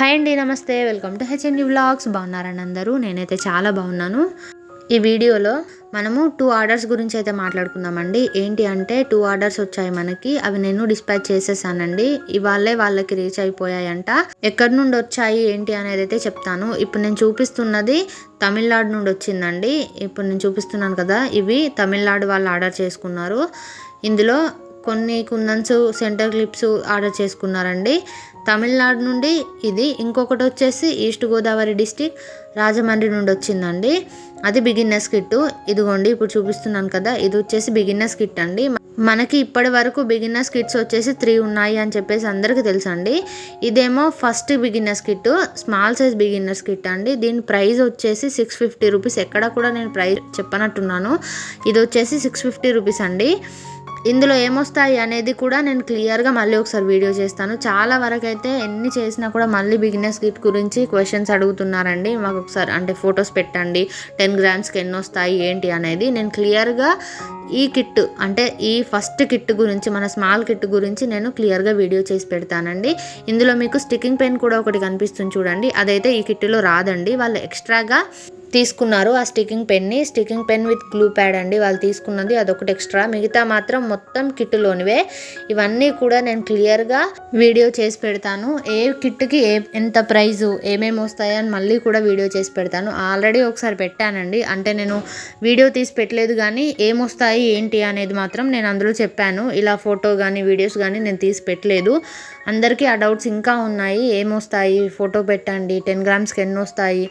Hi అండి నమస్తే. Welcome to HNU vlogs. బాగున్నారని అందరూ? నేనైతే చాలా బాగున్నాను. ఈ వీడియోలో మనము టూ ఆర్డర్స్ గురించి అయితే మాట్లాడుకుందామండి. ఏంటి అంటే టూ ఆర్డర్స్ వచ్చాయి మనకి. అవి నేను డిస్పాచ్ చేసేసానండి. ఇవాళే వాళ్ళకి రీచ్ అయిపోయాయంట. ఎక్కడి నుండి వచ్చాయి ఏంటి అనేది అయితే చెప్తాను. ఇప్పుడు నేను చూపిస్తున్నది తమిళనాడు నుండి వచ్చిందండి. ఇప్పుడు నేను చూపిస్తున్నాను కదా ఇవి తమిళనాడు వాళ్ళు ఆర్డర్ చేసుకున్నారు. ఇందులో కొన్ని కుందన్స్ సెంటర్ క్లిప్స్ ఆర్డర్ చేసుకున్నారండి. తమిళనాడు నుండి ఇది ఇంకొకటి వచ్చేసి ఈస్ట్ గోదావరి డిస్టిక్ రాజమండ్రి నుండి వచ్చిందండి. అది బిగిన్నర్స్ కిట్ ఇదిగోండి ఇప్పుడు చూపిస్తున్నాను కదా ఇది వచ్చేసి బిగిన్నర్స్ కిట్ అండి. మనకి ఇప్పటి వరకు బిగిన్నర్స్ కిట్స్ వచ్చేసి త్రీ ఉన్నాయి అని చెప్పేసి అందరికీ తెలుసండి. ఇదేమో first beginners kit small size beginners kit అండి. దీని ప్రైస్ వచ్చేసి సిక్స్ ఫిఫ్టీ రూపీస్. ఎక్కడ కూడా నేను ప్రైస్ చెప్పనట్టున్నాను. ఇది వచ్చేసి సిక్స్ ఫిఫ్టీ రూపీస్ అండి. ఇందులో ఏమొస్తాయి అనేది కూడా నేను క్లియర్గా మళ్ళీ ఒకసారి వీడియో చేస్తాను. చాలా వరకు అయితే ఎన్ని చేసినా కూడా మళ్ళీ బిగినర్స్ కిట్ గురించి క్వశ్చన్స్ అడుగుతున్నారండి. మాకు ఒకసారి అంటే ఫొటోస్ పెట్టండి. టెన్ గ్రామ్స్కి ఎన్ని వస్తాయి ఏంటి అనేది నేను క్లియర్గా ఈ కిట్ అంటే ఈ ఫస్ట్ కిట్ గురించి మన స్మాల్ కిట్ గురించి నేను క్లియర్గా వీడియో చేసి పెడతానండి. ఇందులో మీకు స్టిక్కింగ్ పెన్ కూడా ఒకటి కనిపిస్తుంది చూడండి. అదైతే ఈ కిట్లో రాదండి. వాళ్ళు ఎక్స్ట్రాగా తీసుకున్నారు ఆ sticking పెన్ని. Sticking pen with glue pad అండి వాళ్ళు తీసుకున్నది. అదొకటి ఎక్స్ట్రా. మిగతా మాత్రం మొత్తం కిట్టులోనివే. ఇవన్నీ కూడా నేను క్లియర్గా వీడియో చేసి పెడతాను. ఏ కిట్కి ఏ ఎంత ప్రైజు ఏమేమి వస్తాయో అని మళ్ళీ కూడా వీడియో చేసి పెడతాను. ఆల్రెడీ ఒకసారి పెట్టానండి. అంటే నేను వీడియో తీసి పెట్టలేదు కానీ ఏమొస్తాయి ఏంటి అనేది మాత్రం నేను అందులో చెప్పాను. ఇలా ఫోటో కానీ వీడియోస్ కానీ నేను తీసి పెట్టలేదు. అందరికీ ఆ డౌట్స్ ఇంకా ఉన్నాయి. ఏమొస్తాయి ఫోటో పెట్టండి. టెన్ గ్రామ్స్కి ఎన్ని వస్తాయి?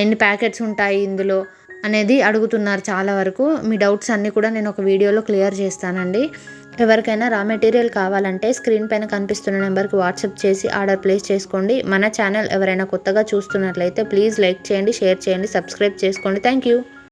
ఎన్ని ప్యాకెట్స్ ఉంటాయి ఇందులో అనేది అడుగుతున్నారు చాలా వరకు. మీ డౌట్స్ అన్నీ కూడా నేను ఒక వీడియోలో క్లియర్ చేస్తానండి. ఎవరికైనా రా మెటీరియల్ కావాలంటే స్క్రీన్ పైన కనిపిస్తున్న నెంబర్కి వాట్సాప్ చేసి ఆర్డర్ ప్లేస్ చేసుకోండి. మన ఛానల్ ఎవరైనా కొత్తగా చూస్తున్నట్లయితే ప్లీజ్ లైక్ చేయండి షేర్ చేయండి సబ్స్క్రైబ్ చేసుకోండి. Thank you